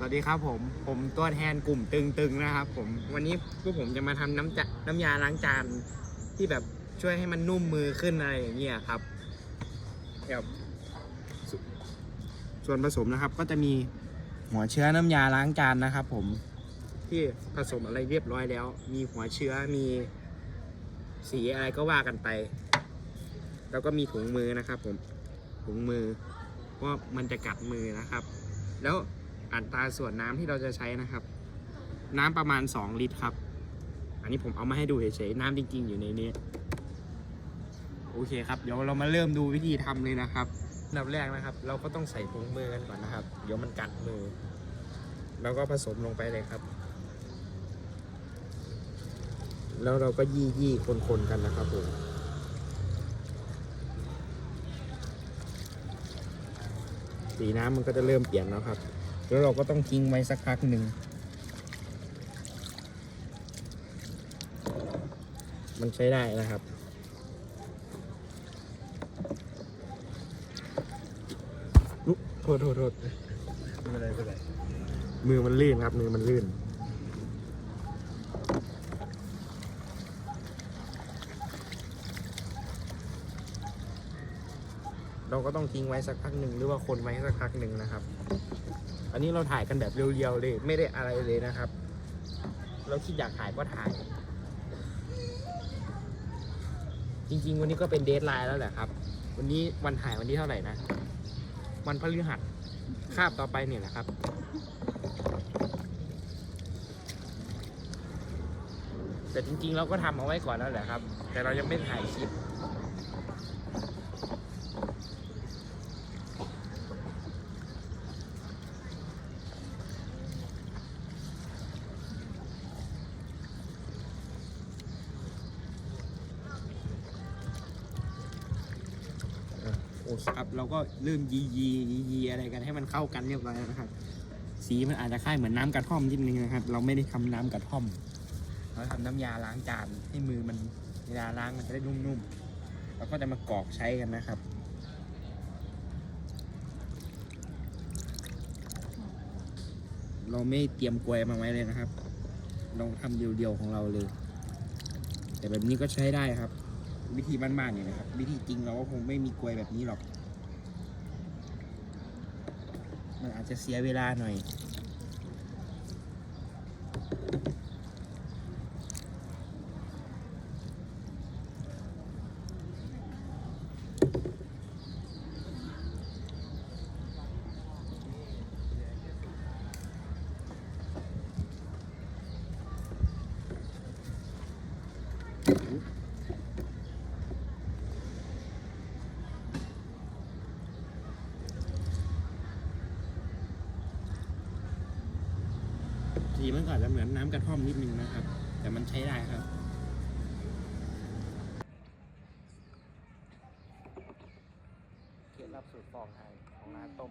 สวัสดีครับผม ผมตัวแทนกลุ่มตึงๆนะครับ ผม วันนี้พวกผมจะมาทำน้ำจะน้ำยาล้างจานที่แบบช่วยให้มันนุ่มมือขึ้นอะไรอย่างเงี้ยครับแบบสส่วนผสมนะครับก็จะมีหัวเชื้อน้ำยาล้างจานนะครับ ผมที่ผสมอะไรเรียบร้อยแล้ว มีหัวเชื้อมีสีอะไรก็ว่ากันไป แล้วก็มีถุงมือนะครับ ผมถุงมือเพราะมันจะกัดมือนะครับ แล้ว อัตราส่วนน้ำที่เราจะใช้นะครับ น้ำประมาณ 2 ลิตรครับ อันนี้ผมเอามาให้ดูเฉยๆน้ำจริง ๆ อยู่ในนี้โอเคครับเดี๋ยวเรามาเริ่มดูวิธีทำเลยนะครับนดับแรกนะครับ เราก็ต้องใส่ถุงมือกันก่อนนะครับ เดี๋ยวมันกัดมือ แล้วก็ผสมลงไปเลยครับ แล้วเราก็ยี่ยี่ๆคนๆกันนะครับผมสีน้ำมันก็จะเริ่มเปลี่ยนแล้วครับ แล้วเราก็ต้องทิ้งไว้สักพักหนึ่ง มันใช้ได้นะครับอุ๊ยโทษโทษโทษไม่เป็นไรไม่เป็นไรมือมันลื่นครับ มือมันลื่น เราก็ต้องทิ้งไว้สักพักหนึ่งหรือว่าคนไว้สักพักหนึ่งนะครับ อันนี้เราถ่ายกันแบบเรียวๆเลย ไม่ได้อะไรเลยนะครับ เราคิดอยากถ่ายก็ถ่าย จริง ๆ วันนี้ก็เป็นเดทไลน์แล้วแหละครับ วันนี้วันถ่ายวันที่เท่าไหร่นะ วันพฤหัสคาบต่อไปเนี่ยแหละครับแต่จริงๆ เราก็ทำเอาไว้ก่อนแล้วแหละครับ แต่เรายังไม่ถ่ายคลิป คครับเราก็เริ่มยียียียีอะไรกันให้มันเข้ากันเรียบร้อยแล้วนะครับ สีมันอาจจะคล้ายเหมือนน้ำกระท่อมนิดนึงนะครับ เราไม่ได้ทำน้ำกระท่อม เราทำน้ำยาล้างจานให้มือมันเวลาล้างมันจะได้นุ่มๆเราก็จะมากรอกใช้กันนะครับ เราไม่เตรียมกลวยมาไว้เลยนะครับเราทำเดียวๆของเราเลย แต่แบบนี้ก็ใช้ได้ครับ วิธีบ้านๆเนี่ยนะครับ วิธีจริงเราก็คงไม่มีกลวยแบบนี้หรอก มันอาจจะเสียเวลาหน่อย สีมันก็อาจจะเหมือนน้ำกระท่อมนิดนึงนะครับ แต่มันใช้ได้ครับเคล็ดลับสูตรฟองไทยของร้านต้ม